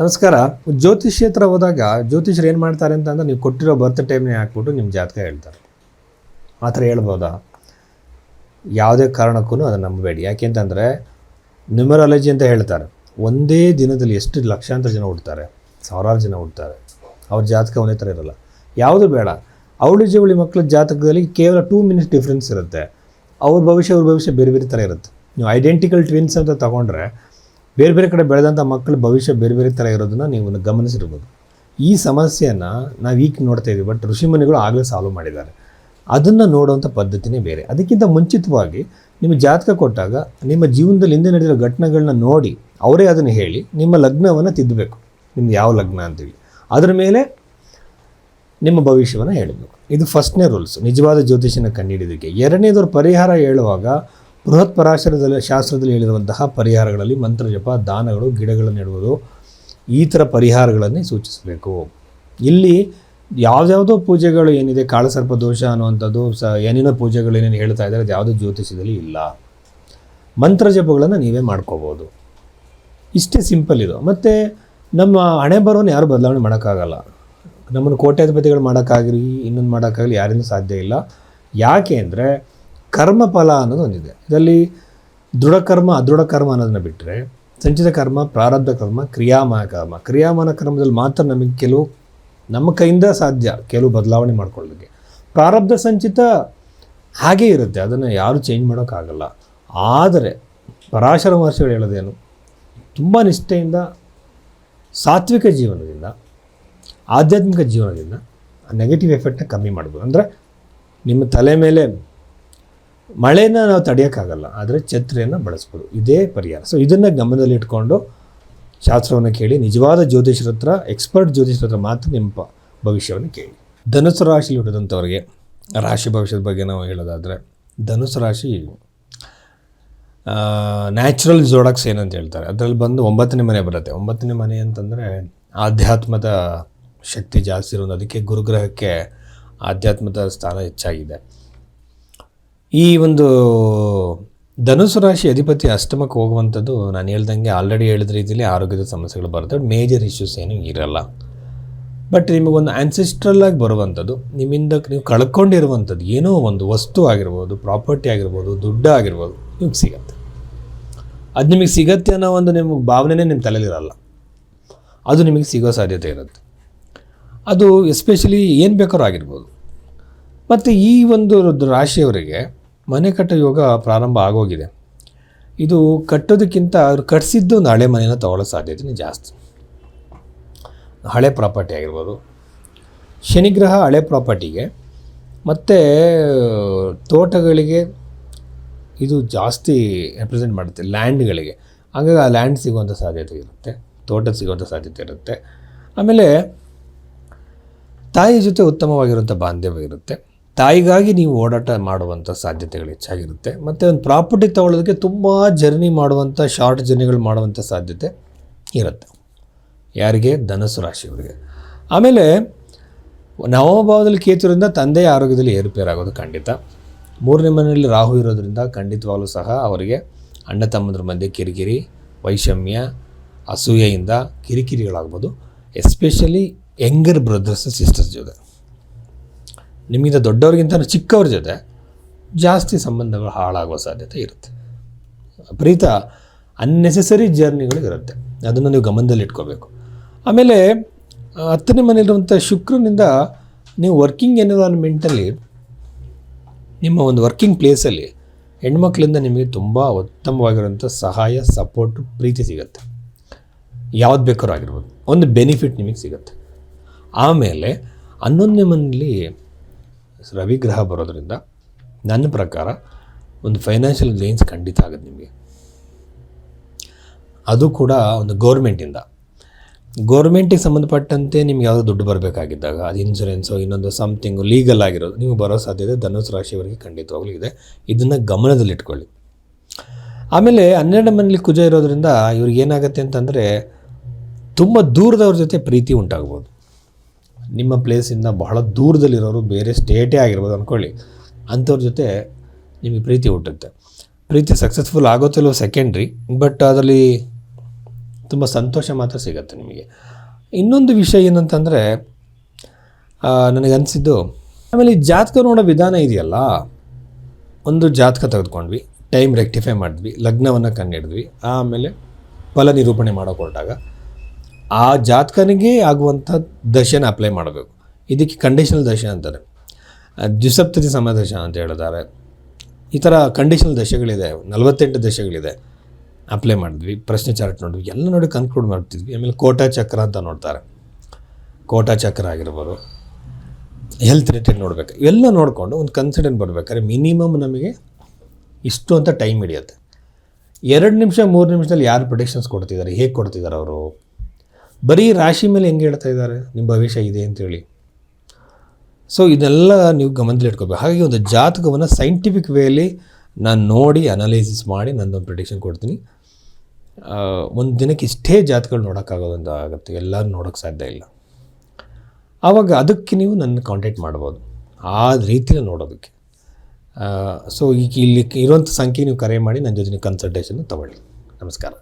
ನಮಸ್ಕಾರ. ಜ್ಯೋತಿಷ್ಯ ಹತ್ರ ಹೋದಾಗ ಜ್ಯೋತಿಷ್ಯರು ಏನು ಮಾಡ್ತಾರೆ ಅಂತಂದ್ರೆ ನೀವು ಕೊಟ್ಟಿರೋ ಬರ್ತ್ ಟೈಮ್ನೇ ಹಾಕ್ಬಿಟ್ಟು ನಿಮ್ಮ ಜಾತಕ ಹೇಳ್ತಾರೆ. ಆ ಥರ ಹೇಳ್ಬೋದಾ? ಯಾವುದೇ ಕಾರಣಕ್ಕೂ ಅದನ್ನು ನಂಬಬೇಡಿ. ಯಾಕೆಂತಂದರೆ ನ್ಯೂಮರಾಲಜಿ ಅಂತ ಹೇಳ್ತಾರೆ. ಒಂದೇ ದಿನದಲ್ಲಿ ಎಷ್ಟು ಲಕ್ಷಾಂತರ ಜನ ಹುಡ್ತಾರೆ ಸಾವಿರಾರು ಜನ ಹುಡ್ತಾರೆ ಅವ್ರ ಜಾತಕ ಒಂದೇ ಥರ ಇರಲ್ಲ. ಯಾವುದು ಬೇಡ. ಅವಳಿ ಜವಳಿ ಮಕ್ಕಳ ಜಾತಕದಲ್ಲಿ ಕೇವಲ ಟೂ ಮಿನಿಟ್ಸ್ ಡಿಫ್ರೆನ್ಸ್ ಇರುತ್ತೆ. ಅವ್ರ ಭವಿಷ್ಯ ಅವ್ರ ಭವಿಷ್ಯ ಬೇರೆ ಬೇರೆ ಥರ ಇರುತ್ತೆ. ನೀವು ಐಡೆಂಟಿಕಲ್ ಟ್ವಿನ್ಸ್ ಅಂತ ತಗೊಂಡ್ರೆ ಬೇರೆ ಬೇರೆ ಕಡೆ ಬೆಳೆದಂಥ ಮಕ್ಕಳ ಭವಿಷ್ಯ ಬೇರೆ ಬೇರೆ ಥರ ಇರೋದನ್ನು ನೀವು ಗಮನಿಸಿರ್ಬೋದು. ಈ ಸಮಸ್ಯೆಯನ್ನು ನಾವು ಈಗ ನೋಡ್ತಾ ಇದ್ದೀವಿ ಬಟ್ ಋಷಿಮುನಿಗಳು ಆಗಲೇ ಸಾಲ್ವ್ ಮಾಡಿದ್ದಾರೆ. ಅದನ್ನು ನೋಡುವಂಥ ಪದ್ಧತಿನೇ ಬೇರೆ. ಅದಕ್ಕಿಂತ ಮುಂಚಿತವಾಗಿ ನಿಮ್ಮ ಜಾತಕ ಕೊಟ್ಟಾಗ ನಿಮ್ಮ ಜೀವನದಲ್ಲಿ ಹಿಂದೆ ನಡೆದಿರೋ ಘಟನೆಗಳನ್ನ ನೋಡಿ ಅವರೇ ಅದನ್ನು ಹೇಳಿ ನಿಮ್ಮ ಲಗ್ನವನ್ನು ತಿದ್ದಬೇಕು ನಿಮ್ದು ಯಾವ ಲಗ್ನ ಅಂತೇಳಿ ಅದರ ಮೇಲೆ ನಿಮ್ಮ ಭವಿಷ್ಯವನ್ನು ಹೇಳಬೇಕು. ಇದು ಫಸ್ಟ್ನೇ ರೂಲ್ಸ್ ನಿಜವಾದ ಜ್ಯೋತಿಷನ ಕಂಡುಹಿಡಿಯೋದಕ್ಕೆ ಎರಡನೇದವ್ರ ಪರಿಹಾರ ಹೇಳುವಾಗ ಬೃಹತ್ ಪರಾಶರದಲ್ಲಿ ಶಾಸ್ತ್ರದಲ್ಲಿ ಹೇಳಿರುವಂತಹ ಪರಿಹಾರಗಳಲ್ಲಿ ಮಂತ್ರ, ಜಪ, ದಾನಗಳು, ಗಿಡಗಳನ್ನು ನೆಡುವುದು ಈ ಥರ ಪರಿಹಾರಗಳನ್ನೇ ಸೂಚಿಸಬೇಕು. ಇಲ್ಲಿ ಯಾವುದ್ಯಾವುದೋ ಪೂಜೆಗಳು ಏನಿದೆ, ಕಾಳಸರ್ಪ ದೋಷ ಅನ್ನುವಂಥದ್ದು, ಸ, ಏನೇನೋ ಪೂಜೆಗಳು ಏನೇನು ಹೇಳ್ತಾ ಇದ್ದಾರೆ, ಅದು ಯಾವುದೋ ಜ್ಯೋತಿಷದಲ್ಲಿ ಇಲ್ಲ. ಮಂತ್ರ, ಜಪಗಳನ್ನು ನೀವೇ ಮಾಡ್ಕೋಬೋದು. ಇಷ್ಟೇ ಸಿಂಪಲ್ ಇದು. ಮತ್ತು ನಮ್ಮ ಹಣೆ ಬರೋನು ಯಾರು ಬದಲಾವಣೆ ಮಾಡೋಕ್ಕಾಗಲ್ಲ. ನಮ್ಮನ್ನು ಕೋಟ್ಯಾಧಿಪತಿಗಳು ಮಾಡೋಕ್ಕಾಗಲಿ, ಇನ್ನೊಂದು ಮಾಡೋಕ್ಕಾಗಲಿ ಯಾರಿಂದ ಸಾಧ್ಯ ಇಲ್ಲ. ಯಾಕೆ ಅಂದರೆ ಕರ್ಮಫಲ ಅನ್ನೋದು ಒಂದಿದೆ. ಇದರಲ್ಲಿ ದೃಢಕರ್ಮ, ಅದೃಢ ಕರ್ಮ ಅನ್ನೋದನ್ನ ಬಿಟ್ಟರೆ ಸಂಚಿತ ಕರ್ಮ, ಪ್ರಾರಬ್ಧ ಕರ್ಮ ಕ್ರಿಯಾಮಾನ ಕರ್ಮ. ಕ್ರಿಯಾಮಾನ ಕರ್ಮದಲ್ಲಿ ಮಾತ್ರ ನಮಗೆ ಕೆಲವು ನಮ್ಮ ಕೈಯಿಂದ ಸಾಧ್ಯ ಕೆಲವು ಬದಲಾವಣೆ ಮಾಡ್ಕೊಳ್ಳೋದಕ್ಕೆ. ಪ್ರಾರಬ್ಧ, ಸಂಚಿತ ಹಾಗೇ ಇರುತ್ತೆ. ಅದನ್ನು ಯಾರೂ ಚೇಂಜ್ ಮಾಡೋಕ್ಕಾಗಲ್ಲ. ಆದರೆ ಪರಾಶರ ಮಹರ್ಷಿಗಳು ಹೇಳೋದೇನು? ತುಂಬ ನಿಷ್ಠೆಯಿಂದ, ಸಾತ್ವಿಕ ಜೀವನದಿಂದ, ಆಧ್ಯಾತ್ಮಿಕ ಜೀವನದಿಂದ ನೆಗೆಟಿವ್ ಎಫೆಕ್ಟನ್ನ ಕಮ್ಮಿ ಮಾಡ್ಬೋದು. ಅಂದರೆ ನಿಮ್ಮ ತಲೆ ಮೇಲೆ ಮಳೆನ ನಾವು ತಡೆಯೋಕ್ಕಾಗಲ್ಲ, ಆದರೆ ಛತ್ರಿಯನ್ನು ಬಳಸ್ಬೋದು. ಇದೇ ಪರಿಹಾರ. ಸೊ ಇದನ್ನು ಗಮನದಲ್ಲಿಟ್ಕೊಂಡು ಶಾಸ್ತ್ರವನ್ನು ಕೇಳಿ, ನಿಜವಾದ ಜ್ಯೋತಿಷರ ಹತ್ರ, ಎಕ್ಸ್ಪರ್ಟ್ ಜ್ಯೋತಿಷರ ಹತ್ರ ಮಾತ್ರ ನಿಮ್ಮ ಭವಿಷ್ಯವನ್ನು ಕೇಳಿ. ಧನುಸು ರಾಶಿಲಿ ಹುಟ್ಟಿದಂಥವ್ರಿಗೆ ರಾಶಿ ಭವಿಷ್ಯದ ಬಗ್ಗೆ ನಾವು ಹೇಳೋದಾದರೆ ಧನುಸು ರಾಶಿ ನ್ಯಾಚುರಲ್ ಜೋಡಕ್ಸ್ ಏನಂತ ಹೇಳ್ತಾರೆ. ಅದರಲ್ಲಿ ಬಂದು ಒಂಬತ್ತನೇ ಮನೆ ಬರುತ್ತೆ. ಒಂಬತ್ತನೇ ಮನೆ ಅಂತಂದರೆ ಆಧ್ಯಾತ್ಮದ ಶಕ್ತಿ ಜಾಸ್ತಿ ಇರೋದು. ಅದಕ್ಕೆ ಗುರುಗ್ರಹಕ್ಕೆ ಆಧ್ಯಾತ್ಮದ ಸ್ಥಾನ ಹೆಚ್ಚಾಗಿದೆ. ಈ ಒಂದು ಧನುಸು ರಾಶಿ ಅಧಿಪತಿ ಅಷ್ಟಮಕ್ಕೆ ಹೋಗುವಂಥದ್ದು ನಾನು ಹೇಳ್ದಂಗೆ ಆಲ್ರೆಡಿ ಹೇಳಿದ ರೀತಿಯಲ್ಲಿ ಆರೋಗ್ಯದ ಸಮಸ್ಯೆಗಳು ಬರುತ್ತೆ ಮೇಜರ್ ಇಶ್ಯೂಸ್ ಏನೂ ಇರಲ್ಲ. ಬಟ್ ನಿಮಗೊಂದು ಆ್ಯನ್ಸಿಸ್ಟ್ರಲ್ ಆಗಿ ಬರುವಂಥದ್ದು, ನಿಮ್ಮಿಂದ ನೀವು ಕಳ್ಕೊಂಡಿರುವಂಥದ್ದು ಏನೋ ಒಂದು ವಸ್ತು ಆಗಿರ್ಬೋದು ಪ್ರಾಪರ್ಟಿ ಆಗಿರ್ಬೋದು, ದುಡ್ಡು ಆಗಿರ್ಬೋದು, ನಿಮ್ಗೆ ಸಿಗತ್ತೆ. ಅದು ನಿಮಗೆ ಸಿಗತ್ತೆ ಅನ್ನೋ ಒಂದು ನಿಮಗೆ ಭಾವನೆನೇ ನಿಮ್ಮ ತಲೆಯಲ್ಲಿರಲ್ಲ ಅದು ನಿಮಗೆ ಸಿಗೋ ಸಾಧ್ಯತೆ ಇರುತ್ತೆ. ಅದು ಎಸ್ಪೆಷಲಿ ಏನು ಬೇಕಾದ್ರೂ ಆಗಿರ್ಬೋದು. ಮತ್ತು ಈ ಒಂದು ರಾಶಿಯವರಿಗೆ ಮನೆ ಕಟ್ಟೋ ಯೋಗ ಪ್ರಾರಂಭ ಆಗೋಗಿದೆ. ಇದು ಕಟ್ಟೋದಕ್ಕಿಂತ ಅವ್ರು ಕಟ್ಸಿದ್ದು ಒಂದು ಹಳೆ ಮನೆನ ತಗೊಳ್ಳೋ ಸಾಧ್ಯತೆ ಜಾಸ್ತಿ. ಹಳೆ ಪ್ರಾಪರ್ಟಿ ಆಗಿರ್ಬೋದು, ಶನಿಗ್ರಹ ಹಳೆ ಪ್ರಾಪರ್ಟಿಗೆ, ಮತ್ತು, ತೋಟಗಳಿಗೆ ಇದು ಜಾಸ್ತಿ ರೆಪ್ರೆಸೆಂಟ್ ಮಾಡುತ್ತೆ ಲ್ಯಾಂಡ್ಗಳಿಗೆ ಹಾಗಾಗಿ ಆ ಲ್ಯಾಂಡ್ ಸಿಗುವಂಥ ಸಾಧ್ಯತೆ ಇರುತ್ತೆ ತೋಟ ಸಿಗುವಂಥ ಸಾಧ್ಯತೆ ಇರುತ್ತೆ. ಆಮೇಲೆ ತಾಯಿ ಜೊತೆ ಉತ್ತಮವಾಗಿರುವಂಥ ಬಾಂಧವ್ಯ ಇರುತ್ತೆ. ತಾಯಿಗಾಗಿ ನೀವು ಓಡಾಟ ಮಾಡುವಂಥ ಸಾಧ್ಯತೆಗಳು ಹೆಚ್ಚಾಗಿರುತ್ತೆ. ಮತ್ತು ಒಂದು ಪ್ರಾಪರ್ಟಿ ತಗೊಳ್ಳೋದಕ್ಕೆ ತುಂಬ ಜರ್ನಿ ಮಾಡುವಂಥ ಶಾರ್ಟ್ ಜರ್ನಿಗಳು ಮಾಡುವಂಥ ಸಾಧ್ಯತೆ ಇರುತ್ತೆ. ಯಾರಿಗೆ? ಧನಸ್ಸು ರಾಶಿಯವರಿಗೆ. ಆಮೇಲೆ ನವಭಾವದಲ್ಲಿ ಕೇತುರಿಂದ ತಂದೆಯ ಆರೋಗ್ಯದಲ್ಲಿ ಏರುಪೇರಾಗೋದು ಖಂಡಿತ. ಮೂರನೇ ಮನೆಯಲ್ಲಿ ರಾಹು ಇರೋದರಿಂದ ಖಂಡಿತವಾಗಲೂ ಸಹ ಅವರಿಗೆ ಅಣ್ಣ ತಮ್ಮಂದ್ರ ಮಧ್ಯೆ ಕಿರಿಕಿರಿ, ವೈಷಮ್ಯ, ಅಸೂಯೆಯಿಂದ ಕಿರಿಕಿರಿಗಳಾಗ್ಬೋದು. ಎಸ್ಪೆಷಲಿ ಯಂಗರ್ ಬ್ರದರ್ಸ್, ಸಿಸ್ಟರ್ಸ್ ಜೊತೆ. ನಿಮಗಿಂತ ದೊಡ್ಡವ್ರಿಗಿಂತ ಚಿಕ್ಕವ್ರ ಜೊತೆ ಜಾಸ್ತಿ ಸಂಬಂಧಗಳು ಹಾಳಾಗುವ ಸಾಧ್ಯತೆ ಇರುತ್ತೆ. ಪ್ರೀತ ಅನ್ನೆಸೆಸರಿ ಜರ್ನಿಗಳಿರುತ್ತೆ ಅದನ್ನು ನೀವು ಗಮನದಲ್ಲಿ ಇಟ್ಕೋಬೇಕು. ಆಮೇಲೆ ಹತ್ತನೇ ಮನೆಯಲ್ಲಿರುವಂಥ ಶುಕ್ರನಿಂದ ನೀವು ವರ್ಕಿಂಗ್ ಎನ್ವಿರಾನ್ಮೆಂಟಲ್ಲಿ ನಿಮ್ಮ ಒಂದು ವರ್ಕಿಂಗ್ ಪ್ಲೇಸಲ್ಲಿ ಹೆಣ್ಮಕ್ಳಿಂದ ನಿಮಗೆ ತುಂಬ ಉತ್ತಮವಾಗಿರುವಂಥ ಸಹಾಯ ಸಪೋರ್ಟು ಪ್ರೀತಿ ಸಿಗುತ್ತೆ. ಯಾವ್ದು ಬೇಕಾದ್ರೂ ಆಗಿರ್ಬೋದು. ಒಂದು ಬೆನಿಫಿಟ್ ನಿಮಗೆ ಸಿಗುತ್ತೆ. ಆಮೇಲೆ ಹನ್ನೊಂದನೇ ಮನೆಯಲ್ಲಿ ರವಿಗ್ರಹ ಬರೋದ್ರಿಂದ ನನ್ನ ಪ್ರಕಾರ ಒಂದು ಫೈನಾನ್ಷಿಯಲ್ ಗೇನ್ಸ್ ಖಂಡಿತ ಆಗುತ್ತೆ ನಿಮಗೆ. ಅದು ಕೂಡ ಒಂದು ಗೌರ್ಮೆಂಟಿಂದ ಗೌರ್ಮೆಂಟಿಗೆ ಸಂಬಂಧಪಟ್ಟಂತೆ ನಿಮ್ಗೆ ಯಾವುದೋ ದುಡ್ಡು ಬರಬೇಕಾಗಿದ್ದಾಗ, ಅದು ಇನ್ಶೂರೆನ್ಸು ಇನ್ನೊಂದು ಸಮಥಿಂಗು ಲೀಗಲ್ ಆಗಿರೋದು ನೀವು ಬರೋ ಸಾಧ್ಯತೆ ಧನುಸು ರಾಶಿಯವರಿಗೆ ಖಂಡಿತವಾಗ್ಲೂ ಇದೆ. ಇದನ್ನು ಗಮನದಲ್ಲಿಟ್ಕೊಳ್ಳಿ ಆಮೇಲೆ ಹನ್ನೆರಡು ಮನೇಲಿ ಕುಜ ಇರೋದ್ರಿಂದ ಇವ್ರಿಗೆ ಏನಾಗುತ್ತೆ ಅಂತಂದರೆ, ತುಂಬ ದೂರದವ್ರ ಜೊತೆ ಪ್ರೀತಿ ಉಂಟಾಗ್ಬೋದು. ನಿಮ್ಮ ಪ್ಲೇಸಿಂದ ಬಹಳ ದೂರದಲ್ಲಿರೋರು ಬೇರೆ ಸ್ಟೇಟೇ ಆಗಿರ್ಬೋದು ಅಂದ್ಕೊಳ್ಳಿ ಅಂಥವ್ರ ಜೊತೆ ನಿಮಗೆ ಪ್ರೀತಿ ಹುಟ್ಟುತ್ತೆ. ಪ್ರೀತಿ ಸಕ್ಸಸ್ಫುಲ್ ಆಗೋತಿಲ್ಲೋ ಸೆಕೆಂಡ್ರಿ ಬಟ್ ಅದರಲ್ಲಿ ತುಂಬ ಸಂತೋಷ ಮಾತ್ರ ಸಿಗುತ್ತೆ ನಿಮಗೆ. ಇನ್ನೊಂದು ವಿಷಯ ಏನಂತಂದರೆ ನನಗನ್ಸಿದ್ದು ಆಮೇಲೆ ಈ ಜಾತಕ ನೋಡೋ ವಿಧಾನ ಇದೆಯಲ್ಲ? ಒಂದು ಜಾತಕ ತೆಗೆದುಕೊಂಡ್ವಿ ಟೈಮ್ ರೆಕ್ಟಿಫೈ ಮಾಡಿದ್ವಿ, ಲಗ್ನವನ್ನು ಕಂಡಿಡಿದ್ವಿ ಆಮೇಲೆ ಫಲ ನಿರೂಪಣೆ ಮಾಡೋಕೆ ಆ ಜಾತಕನಿಗೆ ಆಗುವಂಥ ದಶೆನ ಅಪ್ಲೈ ಮಾಡಬೇಕು. ಇದಕ್ಕೆ ಕಂಡೀಷನಲ್ ದಶೆ ಅಂತಾರೆ. ದ್ವಿಸಪ್ತತಿ ಸಮದಶ ಅಂತ ಹೇಳಿದ್ದಾರೆ ಈ ಥರ ಕಂಡೀಷನಲ್ ದಶೆಗಳಿದೆ ನಲವತ್ತೆಂಟು ದಶೆಗಳಿದೆ ಅಪ್ಲೈ ಮಾಡಿದ್ವಿ. ಪ್ರಶ್ನೆ ಚಾರ್ಟ್ ನೋಡಿದ್ವಿ. ಎಲ್ಲ ನೋಡಿ ಕನ್ಕ್ಲೂಡ್ ಮಾಡ್ತಿದ್ವಿ. ಆಮೇಲೆ ಕೋಟಾ ಚಕ್ರ ಅಂತ ನೋಡ್ತಾರೆ. ಕೋಟಾ ಚಕ್ರ ಆಗಿರ್ಬೋದು. ಹೆಲ್ತ್ ರಿಲೇಟೆಡ್ ನೋಡಬೇಕು. ಇವೆಲ್ಲ ನೋಡಿಕೊಂಡು ಒಂದು ಕನ್ಸಿಡೆಂಟ್ ಬರಬೇಕಾದ್ರೆ ಮಿನಿಮಮ್ ನಮಗೆ ಇಷ್ಟು ಅಂತ ಟೈಮ್ ಹಿಡಿಯುತ್ತೆ. ಎರಡು ನಿಮಿಷ, ಮೂರು ನಿಮಿಷದಲ್ಲಿ ಯಾರು ಪ್ರೊಡಿಕ್ಷನ್ಸ್ ಕೊಡ್ತಿದ್ದಾರೆ? ಹೇಗೆ ಕೊಡ್ತಿದ್ದಾರೆ ಅವರು? ಬರೀ ರಾಶಿ ಮೇಲೆ ಹೆಂಗೆ ಹೇಳ್ತಾ ಇದ್ದಾರೆ? ನಿಮ್ಮ ಭವಿಷ್ಯ ಇದೆ ಅಂತೇಳಿ. ಸೊ ಇದೆಲ್ಲ ನೀವು ಗಮನದಲ್ಲಿ ಇಟ್ಕೋಬೇಕು. ಹಾಗಾಗಿ ಒಂದು ಜಾತಕವನ್ನು ಸೈಂಟಿಫಿಕ್ ವೇಲಿ ನಾನು ನೋಡಿ ಅನಲೈಸಿಸ್ ಮಾಡಿ ನಂದೊಂದು ಪ್ರಿಡಿಕ್ಷನ್ ಕೊಡ್ತೀನಿ. ಒಂದು ದಿನಕ್ಕೆ ಇಷ್ಟೇ ಜಾತಕಗಳು ನೋಡೋಕ್ಕಾಗೋದಂತ ಆಗುತ್ತೆ. ಎಲ್ಲರೂ ನೋಡೋಕ್ಕೆ ಸಾಧ್ಯ ಇಲ್ಲ. ಆವಾಗ ಅದಕ್ಕೆ ನೀವು ನನ್ನ ಕಾಂಟ್ಯಾಕ್ಟ್ ಮಾಡ್ಬೋದು. ಆ ರೀತಿಯಲ್ಲಿ ನೋಡೋದಕ್ಕೆ. ಸೊ ಈಗ ಇಲ್ಲಿ ಇರುವಂಥ ಸಂಖ್ಯೆ ನೀವು ಕರೆ ಮಾಡಿ ನನ್ನ ಜೊತೆ ಕನ್ಸಲ್ಟೇಷನ್ ತೊಗೊಳ್ಳಿ. ನಮಸ್ಕಾರ.